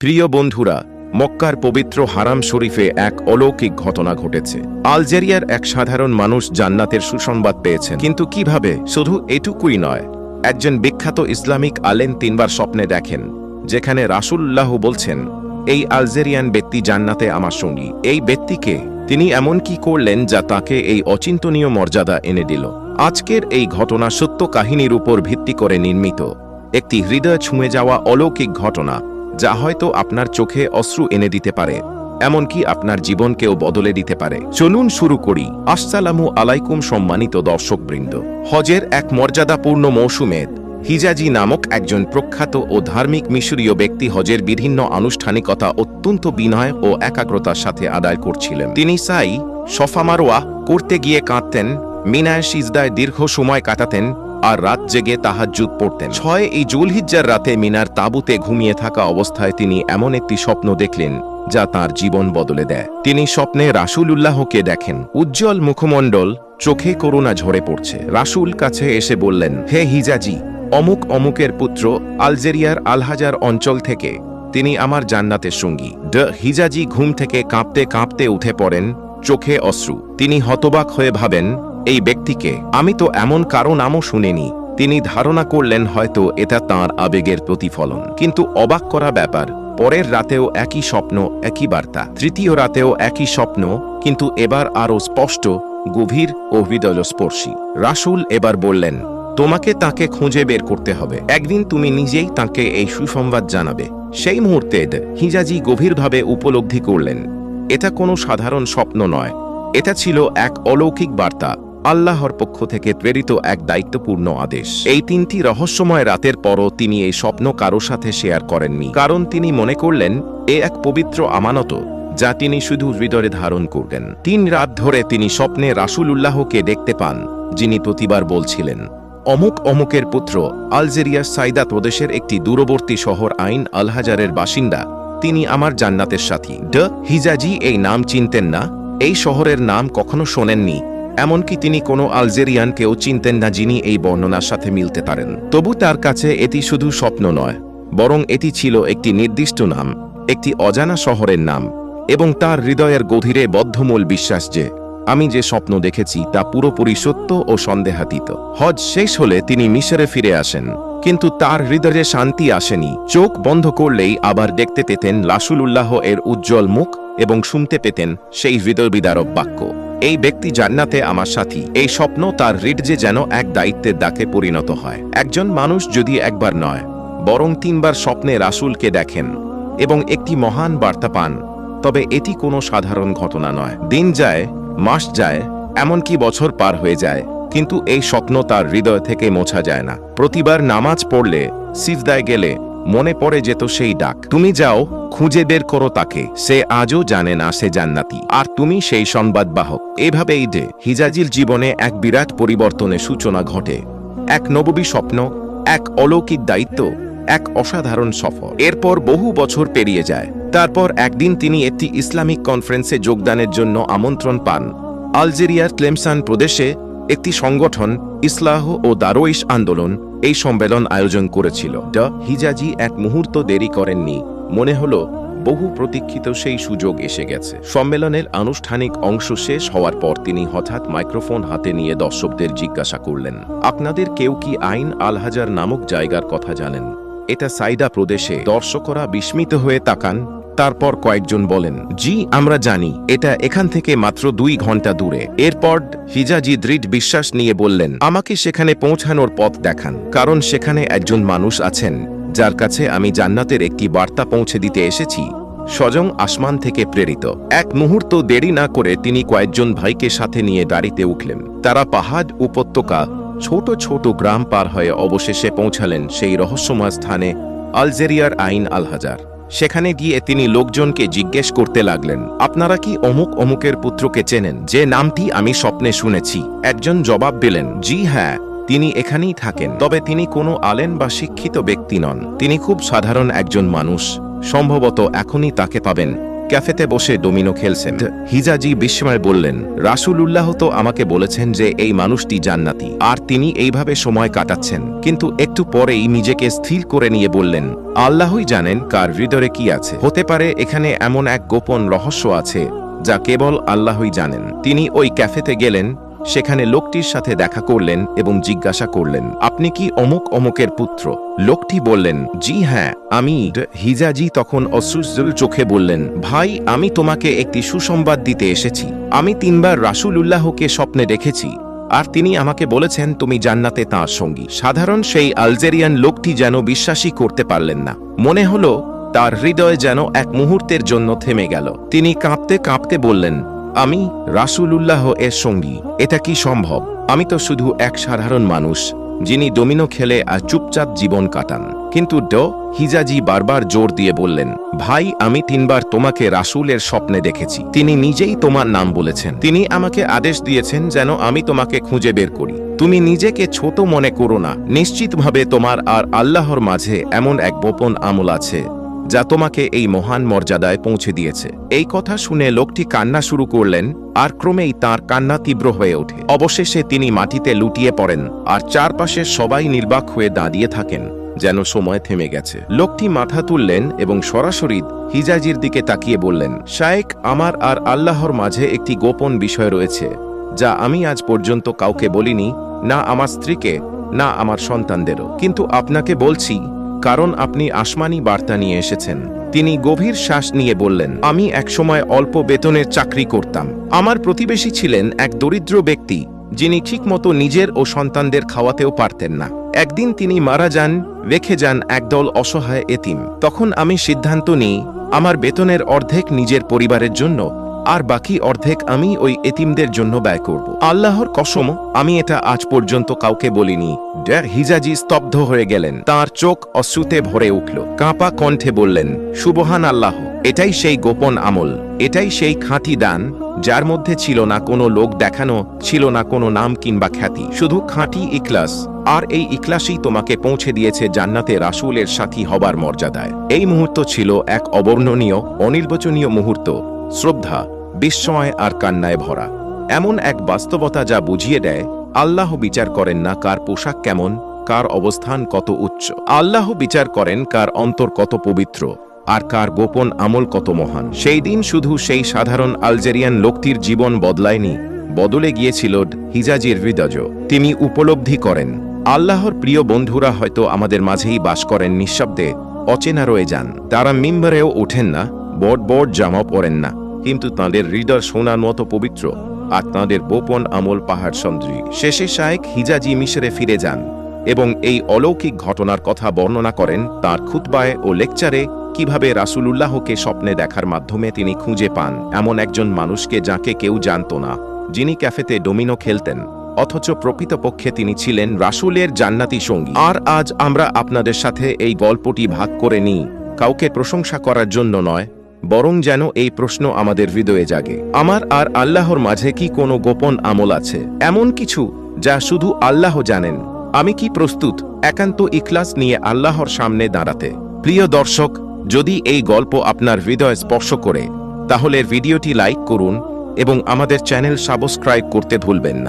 প্রিয় বন্ধুরা, মক্কার পবিত্র হারাম শরীফে এক অলৌকিক ঘটনা ঘটেছে। আলজেরিয়ার এক সাধারণ মানুষ জান্নাতের সুসংবাদ পেয়েছেন। কিন্তু কীভাবে? শুধু এটুকুই নয়, একজন বিখ্যাত ইসলামিক আলেন তিনবার স্বপ্নে দেখেন, যেখানে রাসুল্লাহ বলছেন, এই আলজেরিয়ান ব্যক্তি জান্নাতে আমার সঙ্গী। এই ব্যক্তিকে তিনি এমন কি করলেন যা তাকে এই অচিন্তনীয় মর্যাদা এনে দিল? আজকের এই ঘটনা সত্য কাহিনীর উপর ভিত্তি করে নির্মিত। একটি হৃদয় ছুঁয়ে যাওয়া অলৌকিক ঘটনা। যা হয়তো আপনার চোখে অশ্রু এনে দিতে পারে, এমনকি আপনার জীবনকেও বদলে দিতে পারে। চলুন শুরু করি। আসসালামু আলাইকুম সম্মানিত দর্শকবৃন্দ। হজের এক মর্যাদাপূর্ণ মৌসুমে হিজাজি নামক একজন প্রখ্যাত ও ধার্মিক মিশরীয় ব্যক্তি হজের বিভিন্ন আনুষ্ঠানিকতা অত্যন্ত বিনয় ও একাগ্রতার সাথে আদায় করছিলেন। তিনি সাই সফা মারোয়া করতে গিয়ে কাঁদতেন, মিনায় সিজদায় দীর্ঘ সময় কাটাতেন আর রাত জেগে তাহাজ্জুদ পড়তেন। ছয় এই জুলহিজ্জার রাতে মিনার তাঁবুতে ঘুমিয়ে থাকা অবস্থায় তিনি এমন একটি স্বপ্ন দেখলেন, যা তার জীবন বদলে দেয়। তিনি স্বপ্নে রাসূল উল্লাহকে দেখেন। উজ্জ্বল মুখমণ্ডল, চোখে করুণা ঝরে পড়ছে। রাসূল কাছে এসে বললেন, হে হিজাজি, অমুক অমুকের পুত্র আলজেরিয়ার আলহাজার অঞ্চল থেকে। তিনি আমার জান্নাতের সঙ্গী। ড হিজাজি ঘুম থেকে কাঁপতে কাঁপতে উঠে পড়েন, চোখে অশ্রু। তিনি হতবাক হয়ে ভাবেন এই ব্যক্তিকে, আমি তো এমন কারও নামও শুনিনি। তিনি ধারণা করলেন হয়তো এটা তাঁর আবেগের প্রতিফলন। কিন্তু অবাক করা ব্যাপার, পরের রাতেও একই স্বপ্ন, একই বার্তা। তৃতীয় রাতেও একই স্বপ্ন, কিন্তু এবার আরও স্পষ্ট, গভীর ও হৃদয়স্পর্শী। রাসূল এবার বললেন, তোমাকে তাকে খুঁজে বের করতে হবে। একদিন তুমি নিজেই তাকে এই সুসংবাদ জানাবে। সেই মুহূর্তে হিজাজি গভীরভাবে উপলব্ধি করলেন, এটা কোনো সাধারণ স্বপ্ন নয়। এটা ছিল এক অলৌকিক বার্তা। আল্লাহর পক্ষ থেকে প্রেরিত এক দায়িত্বপূর্ণ আদেশ। এই তিনটি রহস্যময় রাতের পরও তিনি এই স্বপ্ন কারও সাথে শেয়ার করেননি। কারণ তিনি মনে করলেন, এ এক পবিত্র আমানত, যা তিনি শুধু হৃদয়ে ধারণ করবেন। তিন রাত ধরে তিনি স্বপ্নে রাসূল উল্লাহকে দেখতে পান, যিনি প্রতিবার বলছিলেন, অমুক অমুকের পুত্র, আলজেরিয়ার সাইদা প্রদেশের একটি দূরবর্তী শহর আইন আলহাজারের বাসিন্দা, তিনি আমার জান্নাতের সাথী। ড হিজাজি, এই নাম চিনতেন না? এই শহরের নাম কখনো শোনেননি? এমনকি তিনি কোনো আলজেরিয়ানকেও চিনতেন না যিনি এই বর্ণনার সাথে মিলতে পারেন। তবু তার কাছে এটি শুধু স্বপ্ন নয়, বরং এটি ছিল একটি নির্দিষ্ট নাম, একটি অজানা শহরের নাম, এবং তার হৃদয়ের গভীরে বদ্ধমূল বিশ্বাস যে, আমি যে স্বপ্ন দেখেছি তা পুরোপুরি সত্য ও সন্দেহাতীত। হজ শেষ হলে তিনি মিশরে ফিরে আসেন, কিন্তু তার হৃদয়ে শান্তি আসেনি। চোখ বন্ধ করলেই আবার দেখতে পেতেন লাসুলুল্লাহ এর উজ্জ্বল মুখ এবং শুনতে পেতেন সেই হৃদয় বিদারক বাক্য। এই ব্যক্তি জান্নাতে আমার সাথী। এই স্বপ্ন তার হৃদয়ে যেন এক দায়িত্বের ডাকে পরিণত হয়। একজন মানুষ যদি একবার নয়, বরং তিনবার স্বপ্নে রাসূলকে দেখেন এবং একটি মহান বার্তা পান, তবে এটি কোনো সাধারণ ঘটনা নয়। দিন যায়, মাস যায়, এমনকি বছর পার হয়ে যায়, কিন্তু এই স্বপ্ন তার হৃদয় থেকে মোছা যায় না। প্রতিবার নামাজ পড়লে, সিজদায় গেলে মনে পড়ে যেত সেই ডাক। তুমি যাও, খুঁজে বের করো তাকে। সে আজও জানে না সে জান্নাতি। আর তুমি সেই সংবাদ বাহক। এভাবেই যে হিজাজির জীবনে এক বিরাট পরিবর্তনের সূচনা ঘটে। এক নববী স্বপ্ন, এক অলৌকিক দায়িত্ব, এক অসাধারণ সফর। এরপর বহু বছর পেরিয়ে যায়। তারপর একদিন তিনি একটি ইসলামিক কনফারেন্সে যোগদানের জন্য আমন্ত্রণ পান। আলজেরিয়ার ক্লেমসান প্রদেশে একটি সংগঠন, ইসলাহ ও দারোইশ আন্দোলন এই সম্মেলন আয়োজন করেছিল। ড হিজাজি এক মুহূর্ত দেরি করেননি। মনে হলো, বহু প্রতীক্ষিত সেই সুযোগ এসে গেছে। সম্মেলনের আনুষ্ঠানিক অংশ শেষ হওয়ার পর তিনি হঠাৎ মাইক্রোফোন হাতে নিয়ে দর্শকদের জিজ্ঞাসা করলেন, আপনাদের কেউ কি আইন আলহাজার নামক জায়গার কথা জানেন? এটা সাইদা প্রদেশে। দর্শকরা বিস্মিত হয়ে তাকান। তারপর কয়েকজন বলেন, জি, আমরা জানি। এটা এখান থেকে মাত্র দুই ঘণ্টা দূরে। এরপর হিজাজি দৃঢ় বিশ্বাস নিয়ে বললেন, আমাকে সেখানে পৌঁছানোর পথ দেখান, কারণ সেখানে একজন মানুষ আছেন, যার কাছে আমি জান্নাতের একটি বার্তা পৌঁছে দিতে এসেছি। স্বজং আসমান থেকে প্রেরিত। এক মুহূর্ত দেরি না করে তিনি কয়েকজন ভাইকে সাথে নিয়ে গাড়িতে উঠলেন। তারা পাহাড়, উপত্যকা, ছোট ছোট গ্রাম পার হয়ে অবশেষে পৌঁছালেন সেই রহস্যময় স্থানে আলজেরিয়ার আইন আলহাজার সেখানে গিয়ে তিনি লোকজনকে জিজ্ঞেস করতে লাগলেন, আপনারা কি অমুক অমুকের পুত্রকে চেনেন? যে নামটি আমি স্বপ্নে শুনেছি। একজন জবাব দিলেন, জি হ্যাঁ তিনি এখানেই থাকেন। তবে তিনি কোনো আলেন বা শিক্ষিত ব্যক্তি নন। তিনি খুব সাধারণ একজন মানুষ। সম্ভবত এখনই তাকে পাবেন। ক্যাফেতে বসে ডোমিনো খেলছেন। হিজাজি বিস্ময় বললেন রাসুল উল্লাহ তো আমাকে বলেছেন যে এই মানুষটি জান্নাতি। আর তিনি এইভাবে সময় কাটাচ্ছেন। কিন্তু একটু পরেই নিজেকে স্থির করে নিয়ে বললেন, আল্লাহই জানেন কার হৃদয়ে কি আছে। হতে পারে এখানে এমন এক গোপন রহস্য আছে, যা কেবল আল্লাহই জানেন। তিনি ওই ক্যাফেতে গেলেন সেখানে লোকটির সাথে দেখা করলেন এবং জিজ্ঞাসা করলেন, আপনি কি অমুক অমুকের পুত্র? লোকটি বললেন, জি হ্যাঁ আমি হিজাজি। তখন অশ্রুজল চোখে বললেন, ভাই, আমি তোমাকে একটি সুসংবাদ দিতে এসেছি। আমি তিনবার রাসুল উল্লাহকে স্বপ্নে দেখেছি। আর তিনি আমাকে বলেছেন, তুমি জান্নাতে তাঁর সঙ্গী। সাধারণ সেই আলজেরিয়ান লোকটি যেন বিশ্বাসই করতে পারলেন না। মনে হলো, তার হৃদয় যেন এক মুহূর্তের জন্য থেমে গেল। তিনি কাঁপতে কাঁপতে বললেন আমি রাসূলুল্লাহ এর সঙ্গী, এটা কি সম্ভব? আমি তো শুধু এক সাধারণ মানুষ, যিনি ডোমিনো খেলে আর চুপচাপ জীবন কাটান। কিন্তু ড, হিজাজি বারবার জোর দিয়ে বললেন, ভাই, আমি তিনবার তোমাকে রাসূলের স্বপ্নে দেখেছি। তিনি নিজেই তোমার নাম বলেছেন। তিনি আমাকে আদেশ দিয়েছেন যেন আমি তোমাকে খুঁজে বের করি। তুমি নিজেকে ছোট মনে করো না। নিশ্চিতভাবে তোমার আর আল্লাহর মাঝে এমন এক গোপন আমল আছে যা তোমাকে এই মহান মর্যাদায় পৌঁছে দিয়েছে। এই কথা শুনে লোকটি কান্না শুরু করলেন, আর ক্রমেই তার কান্না তীব্র হয়ে ওঠে। অবশেষে তিনি মাটিতে লুটিয়ে পড়েন, আর চারপাশে সবাই নির্বাক হয়ে দাঁড়িয়ে থাকেন, যেন সময় থেমে গেছে। লোকটি মাথা তুললেন এবং সরাসরি হিজাজির দিকে তাকিয়ে বললেন, শায়েক, আমার আর আল্লাহর মাঝে একটি গোপন বিষয় রয়েছে, যা আমি আজ পর্যন্ত কাউকে বলিনি, না আমার স্ত্রীকে, না আমার সন্তানদেরও। কিন্তু আপনাকে বলছি কারণ আপনি আসমানি বার্তা নিয়ে এসেছেন। তিনি গভীর শ্বাস নিয়ে বললেন, আমি একসময় অল্প বেতনের চাকরি করতাম। আমার প্রতিবেশী ছিলেন এক দরিদ্র ব্যক্তি, যিনি ঠিকমতো নিজের ও সন্তানদের খাওয়াতেও পারতেন না। একদিন তিনি মারা যান, রেখে যান একদল অসহায় এতিম। তখন আমি সিদ্ধান্ত নিই, আমার বেতনের অর্ধেক নিজের পরিবারের জন্য আর বাকি অর্ধেক আমি ওই এতিমদের জন্য ব্যয় করব। আল্লাহর কসম, আমি এটা আজ পর্যন্ত কাউকে বলিনি। ড্যার হিজাজি স্তব্ধ হয়ে গেলেন। তার চোখ অশ্রুতে ভরে উঠল। কাঁপা কণ্ঠে বললেন সুবহান আল্লাহ এটাই সেই গোপন আমল। এটাই সেই খাঁটি দান, যার মধ্যে ছিল না কোনো লোক দেখানো, ছিল না কোনো নাম কিংবা খ্যাতি। শুধু খাঁটি ইকলাস আর এই ইখলাসই তোমাকে পৌঁছে দিয়েছে জান্নাতে রাসূলের সাথী হবার মর্যাদায়। এই মুহূর্ত ছিল এক অবর্ণনীয়, অনির্বচনীয় মুহূর্ত। শ্রদ্ধা, বিস্ময় আর কান্নায় ভরা। এমন এক বাস্তবতা যা বুঝিয়ে দেয়, আল্লাহ বিচার করেন না কার পোশাক কেমন, কার অবস্থান কত উচ্চ। আল্লাহ বিচার করেন কার অন্তর কত পবিত্র, আর কার গোপন আমল কত মহান। সেই দিন শুধু সেই সাধারণ আলজেরিয়ান লোকটির জীবন বদলায়নি, বদলে গিয়েছিল হিজাজির হৃদয়। তিনি উপলব্ধি করেন, আল্লাহর প্রিয় বন্ধুরা হয়তো আমাদের মাঝেই বাস করেন নিঃশব্দে, অচেনা রয়ে যান। তারা মিম্বারেও ওঠেন না বড় বড় জামা পরেন না। কিন্তু তাঁদের হৃদয় সোনার মতো পবিত্র, আর তাঁদের গোপন আমল পাহাড় সন্দ্রী। শেষে শায়েক হিজাজি মিশরে ফিরে যান এবং এই অলৌকিক ঘটনার কথা বর্ণনা করেন তার খুতবায় ও লেকচারে কীভাবে রাসূলুল্লাহকে স্বপ্নে দেখার মাধ্যমে তিনি খুঁজে পান। এমন একজন মানুষকে যাকে কেউ জানত না, যিনি ক্যাফেতে ডোমিনো খেলতেন, অথচ প্রকৃতপক্ষে তিনি ছিলেন রাসূলের জান্নাতি সঙ্গী। আর আজ আমরা আপনাদের সাথে এই গল্পটি ভাগ করে নিই, কাউকে প্রশংসা করার জন্য নয় বরং যেন এই প্রশ্ন আমাদের হৃদয়ে জাগে। আমার আর আল্লাহর মাঝে কি কোনো গোপন আমল আছে? এমন কিছু যা শুধু আল্লাহ জানেন। আমি কি প্রস্তুত একান্ত ইখলাস নিয়ে আল্লাহর সামনে দাঁড়াতে? প্রিয় দর্শক, যদি এই গল্প আপনার হৃদয় স্পর্শ করে, তাহলে ভিডিওটি লাইক করুন এবং আমাদের চ্যানেল সাবস্ক্রাইব করতে ভুলবেন না।